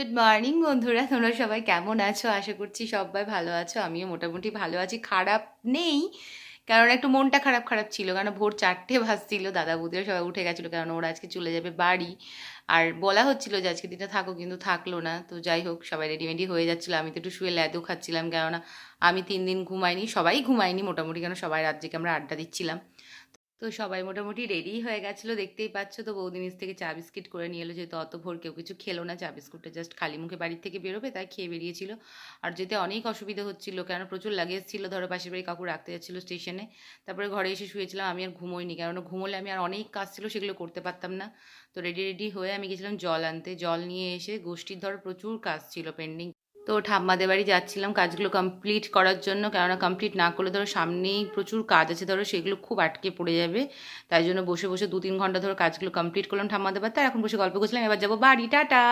Good morning বন্ধুরা। তোমরা সবাই কেমন আছো? আশা করছি সবাই ভালো আছো। আমিও মোটামুটি ভালো আছি। খারাপ নেই, কারণ একটু মনটা খারাপ খারাপ ছিল। কারণ ভোর চারটে ভাসছিল দাদা বুদিরা সবাই উঠে গেছিল, কারণ ওরা আজকে চলে যাবে বাড়ি। আর বলা হচ্ছিল যে আজকে দিনটা থাকো কিন্তু থাকল না। তো যাই হোক, সবাই রেডিমেডি হয়ে যাচ্ছিল। আমি তো একটু শুয়ে ল্যাদও খাচ্ছিলাম, কেননা আমি তিন দিন ঘুমাইনি, সবাই ঘুমাইনি মোটামুটি, কেন? সবাই রাত আমরা আড্ডা দিচ্ছিলাম। তো সবাই মোটামুটি রেডি হয়ে গেছিল, দেখতেই পাচ্ছ তো বৌদি নিচ থেকে চা বিস্কিট করে নিয়ে এলো, যেহেতু অত ভোর কেউ কিছু খেলো না, চা বিস্কুটটা জাস্ট খালি মুখে বাড়ির থেকে বেরোবে, তাই খেয়ে বেরিয়েছিল। আর যেতে অনেক অসুবিধা হচ্ছিল কেন প্রচুর লাগেজ ছিল, ধরো পাশের বাড়ি কাকু রাখতে যাচ্ছিল স্টেশনে তারপরে ঘরে এসে শুয়েছিলাম, আমি আর ঘুমোইনি কারণ ঘুমোলে আমি আর অনেক কাজ ছিল, সেগুলো করতে পারতাম না। তো রেডি রেডি হয়ে আমি গেছিলাম জল আনতে, জল নিয়ে এসে গোষ্ঠীর ধরো প্রচুর কাজ ছিল পেন্ডিং তো ঠাম্মাদের বাড়ি যাচ্ছিলাম, কাজগুলো কমপ্লিট করার জন্য। কেননা কমপ্লিট না করলে ধরো সামনেই প্রচুর কাজ আছে, ধরো সেগুলো খুব আটকে পড়ে যাবে। তাই জন্য বসে বসে দু তিন ঘণ্টা ধরো কাজগুলো কমপ্লিট করলাম ঠাম্মাদের বাড়িতে। আর এখন বসে গল্প করছিলাম, এবার যাব বাড়ি, টাটা!